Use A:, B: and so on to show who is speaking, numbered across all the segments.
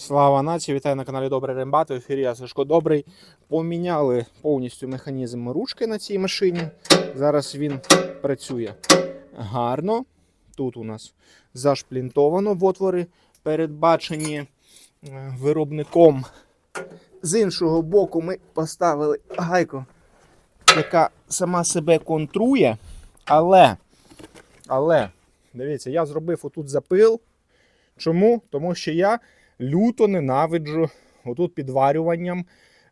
A: Слава нації, вітаю на каналі Добрий Рембат. В ефірі я Сашко Добрий. Поміняли повністю механізм ручки на цій машині. Зараз він працює гарно. Тут у нас зашплінтовано в отвори, передбачені е, виробником. З іншого боку, ми поставили гайку, яка сама себе контрує. Але, але, дивіться, я зробив отут запил. Чому? Тому що я люто ненавиджу отут підварюванням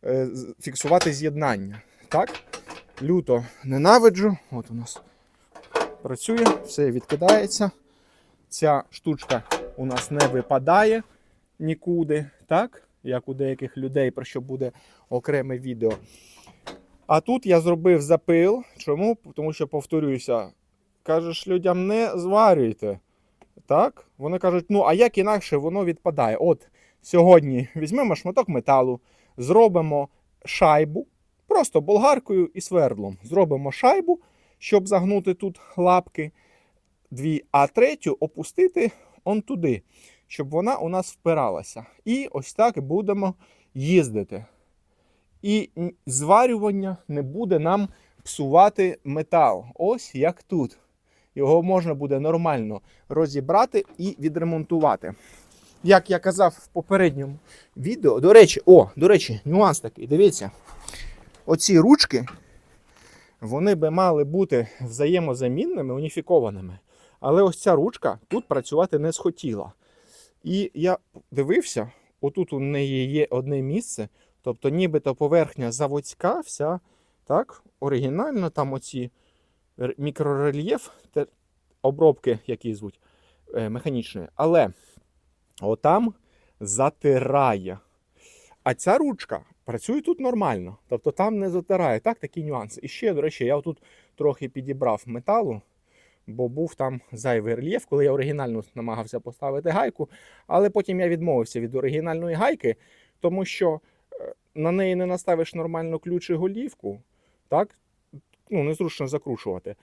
A: е, фіксувати з'єднання. Так? Люто ненавиджу. От у нас працює, все відкидається. Ця штучка у нас не випадає нікуди, так? Як у деяких людей, про що буде окреме відео. А тут я зробив запил. Чому? Тому що, повторююся, кажеш людям, не зварюйте. Так? Вони кажуть, ну а як інакше воно відпадає? От сьогодні візьмемо шматок металу, зробимо шайбу, просто болгаркою і свердлом. Зробимо шайбу, щоб загнути тут лапки, дві, а третю опустити он туди, щоб вона у нас впиралася. І ось так будемо їздити. І зварювання не буде нам псувати метал. Ось як тут. Його можна буде нормально розібрати і відремонтувати. Як я казав в попередньому відео, до речі, о, до речі, нюанс такий. Дивіться, оці ручки, вони би мали бути взаємозамінними, уніфікованими. Але ось ця ручка тут працювати не схотіла. І я дивився, отут у неї є одне місце, тобто нібито поверхня заводська, вся так, оригінальна, там оці мікрорельєф, обробки, які звуть е, механічної. Але отам затирає. А ця ручка працює тут нормально. Тобто там не затирає. Так, такі нюанси. І ще, до речі, я тут трохи підібрав металу, бо був там зайвий рельєф, коли я оригінально намагався поставити гайку. Але потім я відмовився від оригінальної гайки, тому що е, на неї не наставиш нормально ключ і голівку. Так? Ну, незручно закручувати.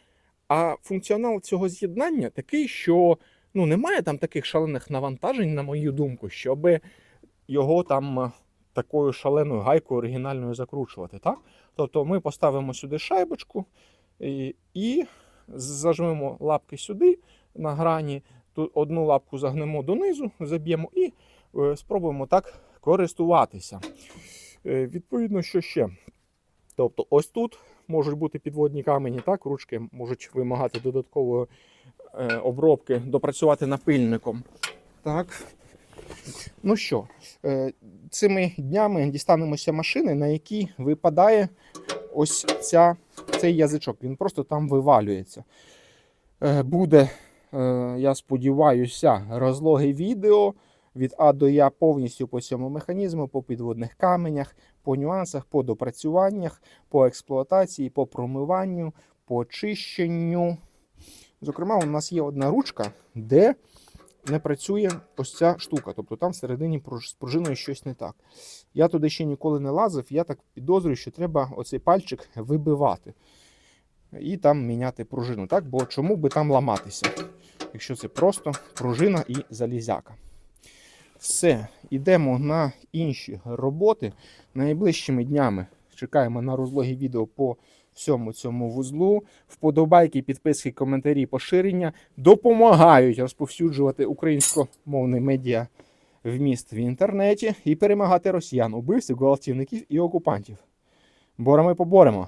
A: А функціонал цього з'єднання такий, що ну, немає там таких шалених навантажень, на мою думку, щоб його там е, такою шаленою гайкою оригінальною закручувати. Так? Тобто ми поставимо сюди шайбочку і, і зажмемо лапки сюди на грані, тут одну лапку загнемо донизу, заб'ємо і е, спробуємо так користуватися. Е, відповідно, що ще? Тобто, ось тут можуть бути підводні камені, так, ручки можуть вимагати додаткової е, обробки, допрацювати напильником. Так. Ну що, е, цими днями дістанемося машини, на якій випадає ось ця, цей язичок. Він просто там вивалюється. Е, буде, я сподіваюся, розлоги відео від А до Я повністю по цьому механізму, по підводних каменях, по нюансах, по допрацюваннях, по експлуатації, по промиванню, по очищенню. Зокрема, у нас є одна ручка, де не працює ось ця штука. Тобто там всередині з пружиною щось не так. Я туди ще ніколи не лазив, я так підозрюю, що треба оцей пальчик вибивати і там міняти пружину. Так? Бо чому би там ламатися, якщо це просто пружина і залізяка. Все, йдемо на інші роботи. Найближчими днями чекаємо на розлоги відео по всьому цьому вузлу. Вподобайки, підписки, коментарі, поширення допомагають розповсюджувати українськомовний медіа вміст в інтернеті і перемагати росіян, убивців, гвалтівників і окупантів. Боремо і поборемо.